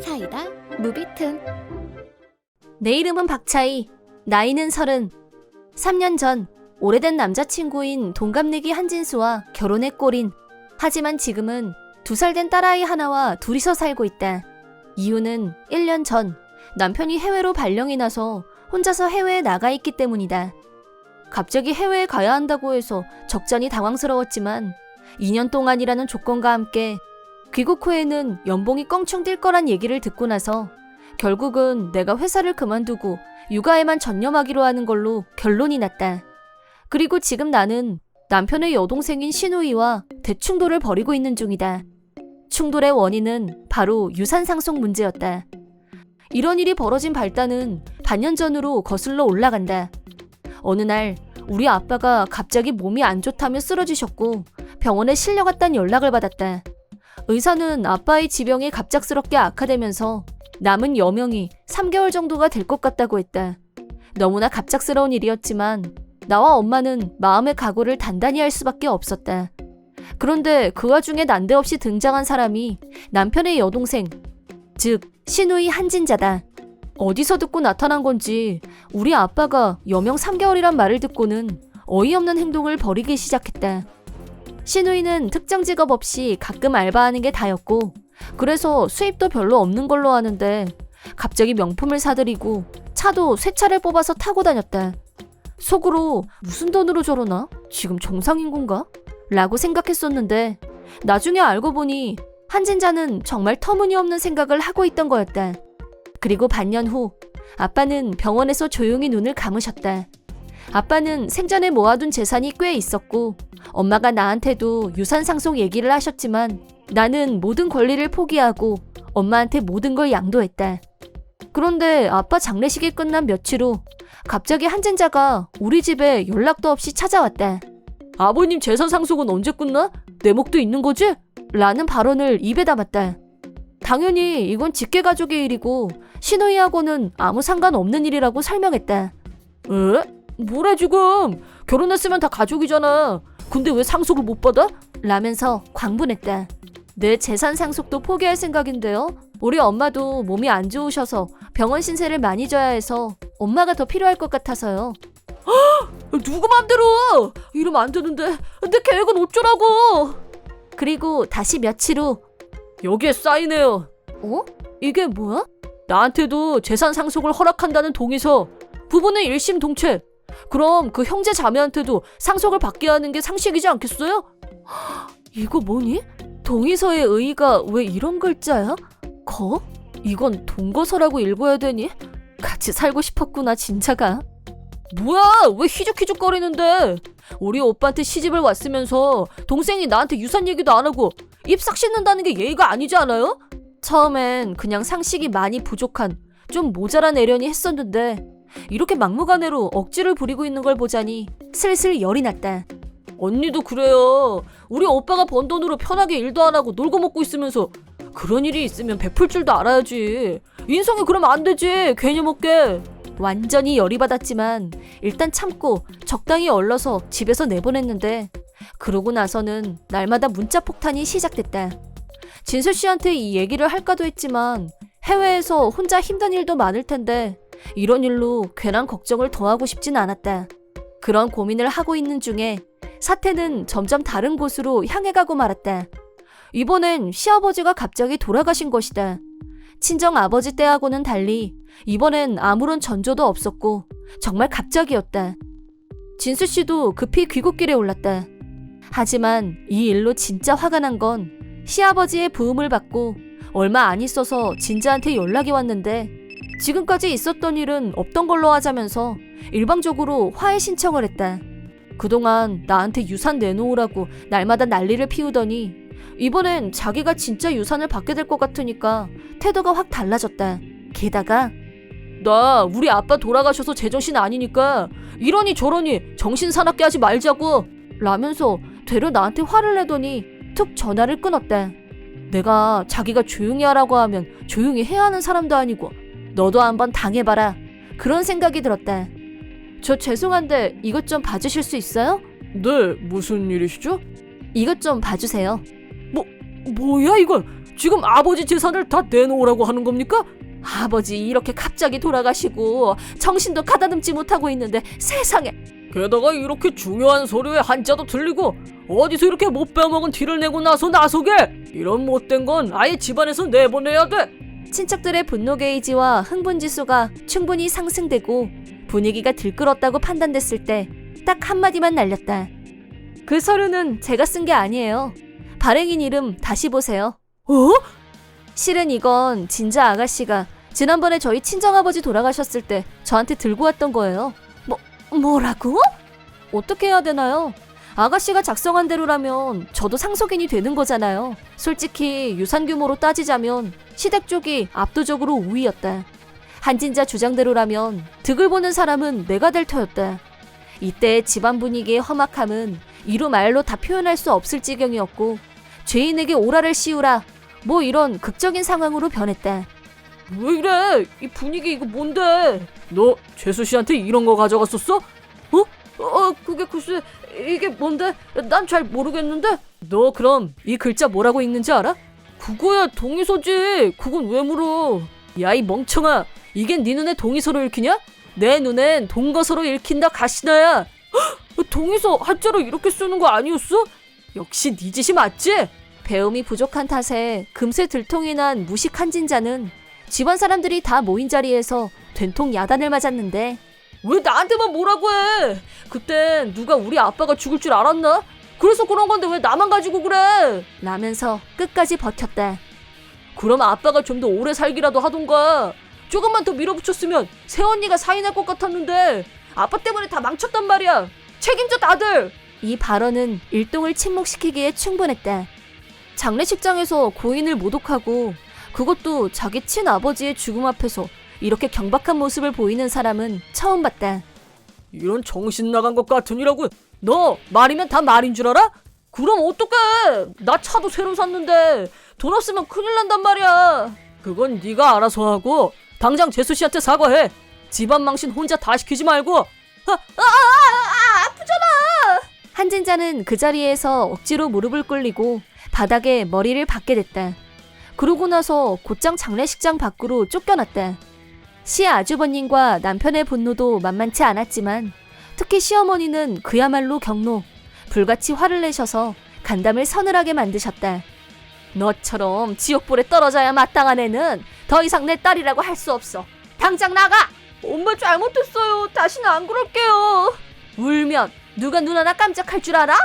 사이다 무비튼 내 이름은 박차희. 나이는 서른. 3년 전 오래된 남자친구인 동갑내기 한진수와 결혼에 꼴인. 하지만 지금은 두 살 된 딸아이 하나와 둘이서 살고 있다. 이유는 1년 전 남편이 해외로 발령이 나서 혼자서 해외에 나가 있기 때문이다. 갑자기 해외에 가야 한다고 해서 적잖이 당황스러웠지만 2년 동안이라는 조건과 함께 귀국 후에는 연봉이 껑충 뛸 거란 얘기를 듣고 나서 결국은 내가 회사를 그만두고 육아에만 전념하기로 하는 걸로 결론이 났다. 그리고 지금 나는 남편의 여동생인 신우이와 대충돌을 벌이고 있는 중이다. 충돌의 원인은 바로 유산 상속 문제였다. 이런 일이 벌어진 발단은 반년 전으로 거슬러 올라간다. 어느 날 우리 아빠가 갑자기 몸이 안 좋다며 쓰러지셨고 병원에 실려갔다는 연락을 받았다. 의사는 아빠의 지병이 갑작스럽게 악화되면서 남은 여명이 3개월 정도가 될 것 같다고 했다. 너무나 갑작스러운 일이었지만 나와 엄마는 마음의 각오를 단단히 할 수밖에 없었다. 그런데 그 와중에 난데없이 등장한 사람이 남편의 여동생, 즉 신우이 한진자다. 어디서 듣고 나타난 건지 우리 아빠가 여명 3개월이란 말을 듣고는 어이없는 행동을 벌이기 시작했다. 신우이는 특정 직업 없이 가끔 알바하는 게 다였고 그래서 수입도 별로 없는 걸로 아는데 갑자기 명품을 사들이고 차도 새 차를 뽑아서 타고 다녔다. 속으로 무슨 돈으로 저러나? 지금 정상인 건가? 라고 생각했었는데 나중에 알고 보니 한진자는 정말 터무니없는 생각을 하고 있던 거였다. 그리고 반년 후 아빠는 병원에서 조용히 눈을 감으셨다. 아빠는 생전에 모아둔 재산이 꽤 있었고 엄마가 나한테도 유산 상속 얘기를 하셨지만 나는 모든 권리를 포기하고 엄마한테 모든 걸 양도했다. 그런데 아빠 장례식이 끝난 며칠 후 갑자기 한진자가 우리 집에 연락도 없이 찾아왔다. 아버님 재산 상속은 언제 끝나? 내 목도 있는 거지? 라는 발언을 입에 담았다. 당연히 이건 직계 가족의 일이고 신우이하고는 아무 상관없는 일이라고 설명했다. 에? 뭐래 지금? 결혼했으면 다 가족이잖아. 근데 왜 상속을 못 받아? 라면서 광분했다. 내 재산 상속도 포기할 생각인데요. 우리 엄마도 몸이 안 좋으셔서 병원 신세를 많이 져야 해서 엄마가 더 필요할 것 같아서요. 누구 맘대로! 이러면 안 되는데 내 계획은 어쩌라고! 그리고 다시 며칠 후 여기에 사인해요. 어? 이게 뭐야? 나한테도 재산 상속을 허락한다는 동의서. 부부는 일심동체. 그럼 그 형제 자매한테도 상속을 받게 하는 게 상식이지 않겠어요? 이거 뭐니? 동의서의 의의가 왜 이런 글자야? 거? 이건 동거서라고 읽어야 되니? 같이 살고 싶었구나 진짜가. 뭐야 왜 희죽희죽거리는데? 우리 오빠한테 시집을 왔으면서 동생이 나한테 유산 얘기도 안 하고 입 싹 씻는다는 게 예의가 아니지 않아요? 처음엔 그냥 상식이 많이 부족한 좀 모자란 애련이 했었는데 이렇게 막무가내로 억지를 부리고 있는 걸 보자니 슬슬 열이 났다. 언니도 그래요. 우리 오빠가 번 돈으로 편하게 일도 안 하고 놀고 먹고 있으면서 그런 일이 있으면 베풀 줄도 알아야지. 인성이 그러면 안 되지. 괜히 먹게. 완전히 열이 받았지만 일단 참고 적당히 얼러서 집에서 내보냈는데 그러고 나서는 날마다 문자 폭탄이 시작됐다. 진수 씨한테 이 얘기를 할까도 했지만 해외에서 혼자 힘든 일도 많을 텐데 이런 일로 괜한 걱정을 더하고 싶진 않았다. 그런 고민을 하고 있는 중에 사태는 점점 다른 곳으로 향해 가고 말았다. 이번엔 시아버지가 갑자기 돌아가신 것이다. 친정 아버지 때하고는 달리 이번엔 아무런 전조도 없었고 정말 갑자기였다. 진수 씨도 급히 귀국길에 올랐다. 하지만 이 일로 진짜 화가 난 건 시아버지의 부음을 받고 얼마 안 있어서 진자한테 연락이 왔는데 지금까지 있었던 일은 없던 걸로 하자면서 일방적으로 화해 신청을 했다. 그동안 나한테 유산 내놓으라고 날마다 난리를 피우더니 이번엔 자기가 진짜 유산을 받게 될 것 같으니까 태도가 확 달라졌다. 게다가 나 우리 아빠 돌아가셔서 제정신 아니니까 이러니 저러니 정신 사납게 하지 말자고 라면서 되려 나한테 화를 내더니 툭 전화를 끊었다. 내가 자기가 조용히 하라고 하면 조용히 해야 하는 사람도 아니고 너도 한번 당해봐라. 그런 생각이 들었다. 저 죄송한데 이것 좀 봐주실 수 있어요? 네, 무슨 일이시죠? 이것 좀 봐주세요. 뭐야 이건? 지금 아버지 재산을 다 내놓으라고 하는 겁니까? 아버지 이렇게 갑자기 돌아가시고 정신도 가다듬지 못하고 있는데 세상에 게다가 이렇게 중요한 서류에 한자도 틀리고 어디서 이렇게 못 빼먹은 티를 내고 나서 나서게 이런 못된 건 아예 집안에서 내보내야 돼 친척들의 분노 게이지와 흥분 지수가 충분히 상승되고 분위기가 들끓었다고 판단됐을 때 딱 한마디만 날렸다 그 서류는 제가 쓴 게 아니에요 발행인 이름 다시 보세요 어? 실은 이건 진자 아가씨가 지난번에 저희 친정아버지 돌아가셨을 때 저한테 들고 왔던 거예요. 뭐, 뭐라고? 어떻게 해야 되나요? 아가씨가 작성한 대로라면 저도 상속인이 되는 거잖아요. 솔직히 유산 규모로 따지자면 시댁 쪽이 압도적으로 우위였다. 한진자 주장대로라면 득을 보는 사람은 내가 될 터였다. 이때 집안 분위기의 험악함은 이루 말로 다 표현할 수 없을 지경이었고 죄인에게 오라를 씌우라 뭐 이런 극적인 상황으로 변했다. 왜 이래? 이 분위기 이거 뭔데? 너 재수 씨한테 이런 거 가져갔었어? 어? 어, 그게 글쎄 이게 뭔데? 난 잘 모르겠는데. 너 그럼 이 글자 뭐라고 읽는지 알아? 그거야 동의서지. 그건 왜 물어? 야 이 멍청아. 이게 네 눈에 동의서로 읽히냐? 내 눈엔 동거서로 읽힌다 가시나야. 헉, 동의서 한자로 이렇게 쓰는 거 아니었어? 역시 네 짓이 맞지? 배움이 부족한 탓에 금세 들통이 난 무식 한 진자는 집안 사람들이 다 모인 자리에서 된통 야단을 맞았는데 왜 나한테만 뭐라고 해? 그땐 누가 우리 아빠가 죽을 줄 알았나? 그래서 그런 건데 왜 나만 가지고 그래? 라면서 끝까지 버텼다. 그럼 아빠가 좀 더 오래 살기라도 하던가. 조금만 더 밀어붙였으면 새언니가 사인할 것 같았는데 아빠 때문에 다 망쳤단 말이야. 책임져 다들. 이 발언은 일동을 침묵시키기에 충분했다. 장례식장에서 고인을 모독하고 그것도 자기 친아버지의 죽음 앞에서 이렇게 경박한 모습을 보이는 사람은 처음 봤다. 이런 정신 나간 것 같으니라고 너 말이면 다 말인 줄 알아? 그럼 어떡해? 나 차도 새로 샀는데 돈 없으면 큰일 난단 말이야. 그건 네가 알아서 하고 당장 재수 씨한테 사과해. 집안 망신 혼자 다 시키지 말고. 아, 아, 아, 아, 아프잖아. 한진자는 그 자리에서 억지로 무릎을 꿇리고 바닥에 머리를 박게 됐다. 그러고 나서 곧장 장례식장 밖으로 쫓겨났다. 시 아주버님과 남편의 분노도 만만치 않았지만 특히 시어머니는 그야말로 경로, 불같이 화를 내셔서 간담을 서늘하게 만드셨다. 너처럼 지옥불에 떨어져야 마땅한 애는 더 이상 내 딸이라고 할 수 없어. 당장 나가! 엄마 잘못했어요. 다시는 안 그럴게요. 울면 누가 눈 하나 깜짝할 줄 알아?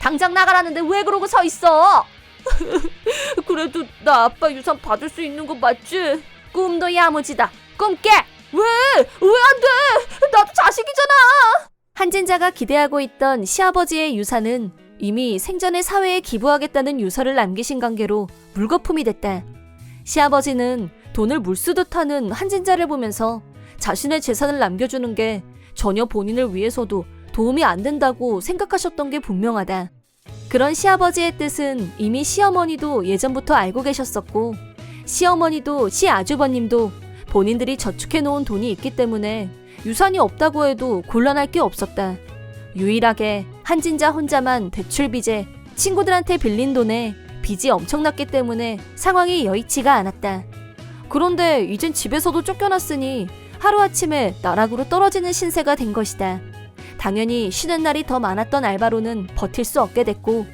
당장 나가라는데 왜 그러고 서 있어? 그래도 나 아빠 유산 받을 수 있는 거 맞지? 꿈도 야무지다. 꿈 깨! 왜? 왜 안 돼? 나도 자식이잖아! 한진자가 기대하고 있던 시아버지의 유산은 이미 생전에 사회에 기부하겠다는 유서를 남기신 관계로 물거품이 됐다. 시아버지는 돈을 물쓰듯 하는 한진자를 보면서 자신의 재산을 남겨주는 게 전혀 본인을 위해서도 도움이 안 된다고 생각하셨던 게 분명하다. 그런 시아버지의 뜻은 이미 시어머니도 예전부터 알고 계셨었고, 시어머니도 시아주버님도 본인들이 저축해 놓은 돈이 있기 때문에 유산이 없다고 해도 곤란할 게 없었다. 유일하게 한진자 혼자만 대출 빚에 친구들한테 빌린 돈에 빚이 엄청났기 때문에 상황이 여의치가 않았다. 그런데 이젠 집에서도 쫓겨났으니 하루아침에 나락으로 떨어지는 신세가 된 것이다. 당연히 쉬는 날이 더 많았던 알바로는 버틸 수 없게 됐고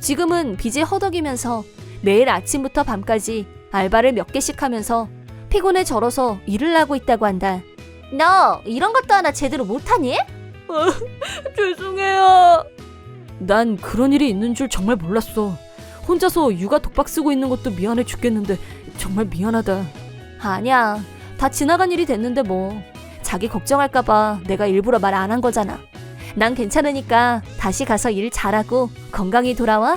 지금은 빚에 허덕이면서 매일 아침부터 밤까지 알바를 몇 개씩 하면서 피곤에 절어서 일을 하고 있다고 한다. 너 이런 것도 하나 제대로 못하니? 죄송해요. 난 그런 일이 있는 줄 정말 몰랐어. 혼자서 육아 독박 쓰고 있는 것도 미안해 죽겠는데 정말 미안하다. 아니야. 다 지나간 일이 됐는데 뭐. 자기 걱정할까봐 내가 일부러 말 안 한 거잖아. 난 괜찮으니까 다시 가서 일 잘하고 건강히 돌아와.